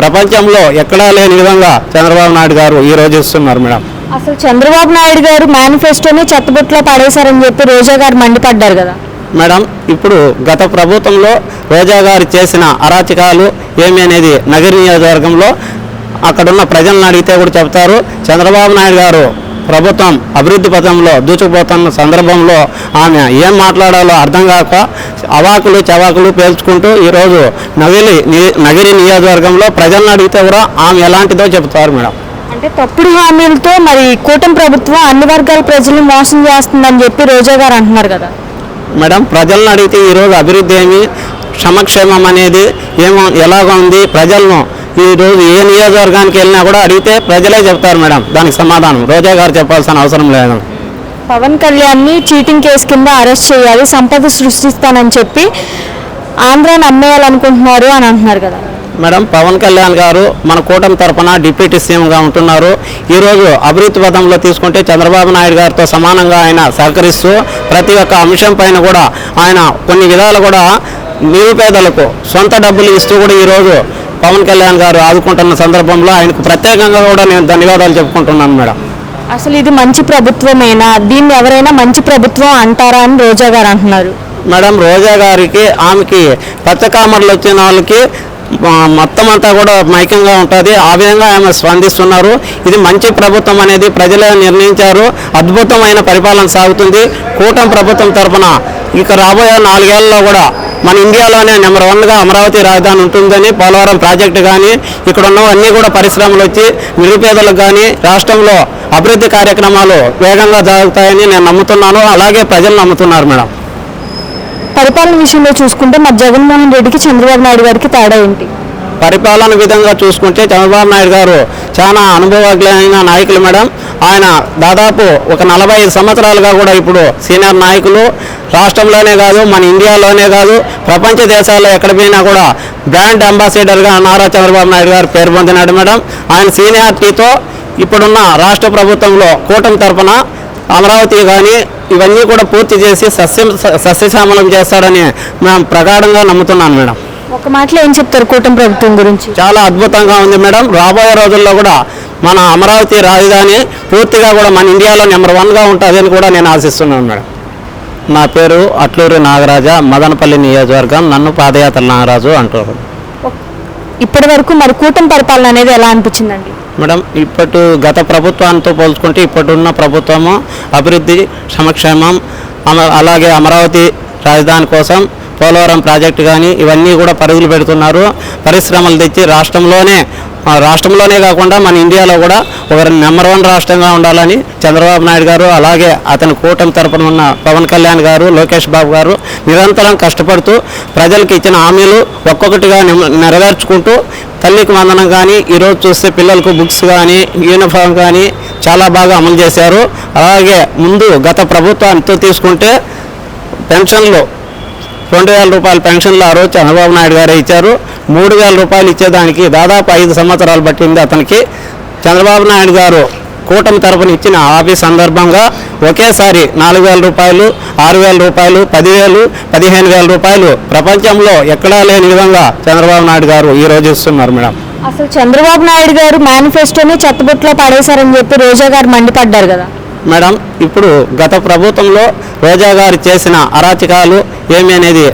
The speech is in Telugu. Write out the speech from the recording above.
ప్రపంచంలో ఎక్కడా లేని విధంగా చంద్రబాబు నాయుడు గారు ఈ రోజు ఇస్తున్నారు మేడం. అసలు చంద్రబాబు నాయుడు గారు మేనిఫెస్టోని చెత్తబుట్లో పడేశారని చెప్పి రోజా గారు మండిపడ్డారు కదా. మేడం ఇప్పుడు గత ప్రభుత్వంలో రోజా గారు చేసిన అరాచకాలు ఏమి అనేది నగర నియోజకవర్గంలో అక్కడున్న ప్రజలను అడిగితే కూడా చెప్తారు చంద్రబాబు నాయుడు గారు ప్రభుత్వం అభివృద్ధి పథంలో దూచుకుపోతున్న సందర్భంలో ఆమె ఏం మాట్లాడాలో అర్థం కాక అవాకులు చవాకులు పేల్చుకుంటూ ఈరోజు నగిలి నగిరి నియోజకవర్గంలో ప్రజలను అడిగితే కూడా ఆమె ఎలాంటిదో చెప్తారు మేడం. అంటే తప్పుడు హామీలతో మరి కూటమి ప్రభుత్వం అన్ని వర్గాల ప్రజలను మోసం చేస్తుందని చెప్పి రోజా గారు అంటున్నారు కదా. మేడం ప్రజలను అడిగితే ఈరోజు అభివృద్ధి ఏమి సమక్షేమం అనేది ఏమో ఎలాగ ఉంది. ప్రజలను ఈరోజు ఏ నియోజకవర్గానికి వెళ్ళినా కూడా అడిగితే ప్రజలే చెప్తారు మేడం. దానికి సమాధానం. రోజా గారు చెప్పాల్సిన అవసరం లేదు. పవన్ కళ్యాణ్ని చీటింగ్ కేసు కింద అరెస్ట్ చేయాలి సంపద సృష్టిస్తానని చెప్పి ఆంధ్రాని అమ్మేయాలనుకుంటున్నారు అని అంటున్నారు కదా. మేడం పవన్ కళ్యాణ్ గారు మన కూటమి తరపున డిప్యూటీ సీఎంగా ఉంటున్నారు. ఈరోజు అభివృద్ధి పథంలో తీసుకుంటే చంద్రబాబు నాయుడు గారితో సమానంగా ఆయన సహకరిస్తూ ప్రతి ఒక్క అంశం పైన కూడా ఆయన కొన్ని విధాలు కూడా నిరుపేదలకు సొంత డబ్బులు ఇస్తూ కూడా ఈరోజు పవన్ కళ్యాణ్ గారు ఆదుకుంటున్న సందర్భంలో ఆయనకు ప్రత్యేకంగా కూడా నేను ధన్యవాదాలు చెప్పుకుంటున్నాను మేడం. అసలు ఇది మంచి ప్రభుత్వమేనా? దీన్ని ఎవరైనా మంచి ప్రభుత్వం అంటారా అని రోజా గారు అంటున్నారు. మేడం రోజా గారికి ఆమెకి పచ్చకామర్లు వచ్చిన వాళ్ళకి మొత్తం అంతా కూడా మైకంగా ఉంటుంది. ఆ విధంగా ఆమె స్పందిస్తున్నారు. ఇది మంచి ప్రభుత్వం అనేది ప్రజలే నిర్ణయించారు. అద్భుతమైన పరిపాలన సాగుతుంది. కూటమి ప్రభుత్వం తరఫున ఇక రాబోయే నాలుగేళ్ళలో కూడా మన ఇండియాలోనే నెంబర్ వన్గా అమరావతి రాజధాని ఉంటుందని పోలవరం ప్రాజెక్టు కానీ ఇక్కడ ఉన్నవన్నీ కూడా పరిశ్రమలు వచ్చి నిరుపేదలకు కానీ రాష్ట్రంలో అభివృద్ధి కార్యక్రమాలు వేగంగా జరుగుతాయని నేను నమ్ముతున్నాను. అలాగే ప్రజలు నమ్ముతున్నారు మేడం. పరిపాలన విషయంలో చూసుకుంటే మరి జగన్మోహన్ రెడ్డికి చంద్రబాబు నాయుడు గారికి తేడా ఏంటి? పరిపాలన విధంగా చూసుకుంటే చంద్రబాబు నాయుడు గారు చాలా అనుభవజ్ఞమైన నాయకులు మేడం. ఆయన దాదాపు ఒక నలభై ఐదు సంవత్సరాలుగా కూడా ఇప్పుడు సీనియర్ నాయకులు రాష్ట్రంలోనే కాదు మన ఇండియాలోనే కాదు ప్రపంచ దేశాల్లో ఎక్కడ పోయినా కూడా బ్రాండ్ అంబాసిడర్గా నారా చంద్రబాబు నాయుడు గారు పేరు పొందినాడు మేడం. ఆయన సీనియారిటీతో ఇప్పుడున్న రాష్ట్ర ప్రభుత్వంలో కూటమి తరఫున అమరావతి కానీ ఇవన్నీ కూడా పూర్తి చేసి సస్యం సస్యశ్యామలం చేస్తాడని మేము ప్రగాఢంగా నమ్ముతున్నాను మేడం. ఒక మాటలో ఏం చెప్తారు కూటమి ప్రభుత్వం గురించి? చాలా అద్భుతంగా ఉంది మేడం. రాబోయే రోజుల్లో కూడా మన అమరావతి రాజధాని పూర్తిగా కూడా మన ఇండియాలో నెంబర్ వన్గా ఉంటుందని కూడా నేను ఆశిస్తున్నాను మేడం. నా పేరు అట్లూరి నాగరాజ మదనపల్లి నియోజకవర్గం నన్ను పాదయాత్ర నాగరాజు అంటారు. ఇప్పటి వరకు మరి కూటమి పరిపాలన అనేది ఎలా అనిపించిందండి? మేడం ఇప్పటి గత ప్రభుత్వాలతో పోల్చుకుంటే ఇప్పటిన్న ప్రభుత్వము అభివృద్ధి సంక్షేమం అలాగే అమరావతి రాజధాని కోసం పోలవరం ప్రాజెక్టు కానీ ఇవన్నీ కూడా పరుగులు పెడుతున్నారు. పరిశ్రమలు తెచ్చి రాష్ట్రంలోనే రాష్ట్రంలోనే కాకుండా మన ఇండియాలో కూడా ఒక నెంబర్ వన్ రాష్ట్రంగా ఉండాలని చంద్రబాబు నాయుడు గారు అలాగే అతని కూటమి తరపున ఉన్న పవన్ కళ్యాణ్ గారు లోకేష్ బాబు గారు నిరంతరం కష్టపడుతూ ప్రజలకు ఇచ్చిన హామీలు ఒక్కొక్కటిగా నెమ- నెరవేర్చుకుంటూ తల్లికి వందనం కానీ ఈరోజు చూస్తే పిల్లలకు బుక్స్ కానీ యూనిఫామ్ కానీ చాలా బాగా అమలు చేశారు. అలాగే ముందు గత ప్రభుత్వంతో తీసుకుంటే పెన్షన్లు రెండు వేల రూపాయల పెన్షన్లు ఆ రోజు చంద్రబాబు నాయుడు గారే ఇచ్చారు. మూడు వేల రూపాయలు ఇచ్చేదానికి దాదాపు ఐదు సంవత్సరాలు పట్టింది అతనికి. చంద్రబాబు నాయుడు గారు కూటమి తరపున ఇచ్చిన ఆఫీస్ సందర్భంగా ఒకేసారి నాలుగు వేల రూపాయలు ఆరు వేల రూపాయలు పదివేలు పదిహేను వేల రూపాయలు ప్రపంచంలో ఎక్కడా లేని విధంగా చంద్రబాబు నాయుడు గారు ఈ రోజు ఇస్తున్నారు మేడం. అసలు చంద్రబాబు నాయుడు గారు మేనిఫెస్టోని చెత్తబుట్లో పడేశారని చెప్పి రోజా గారు మండిపడ్డారు కదా. మేడం ఇప్పుడు గత ప్రభుత్వంలో రోజా గారు చేసిన అరాచకాలు ఏమి అనేది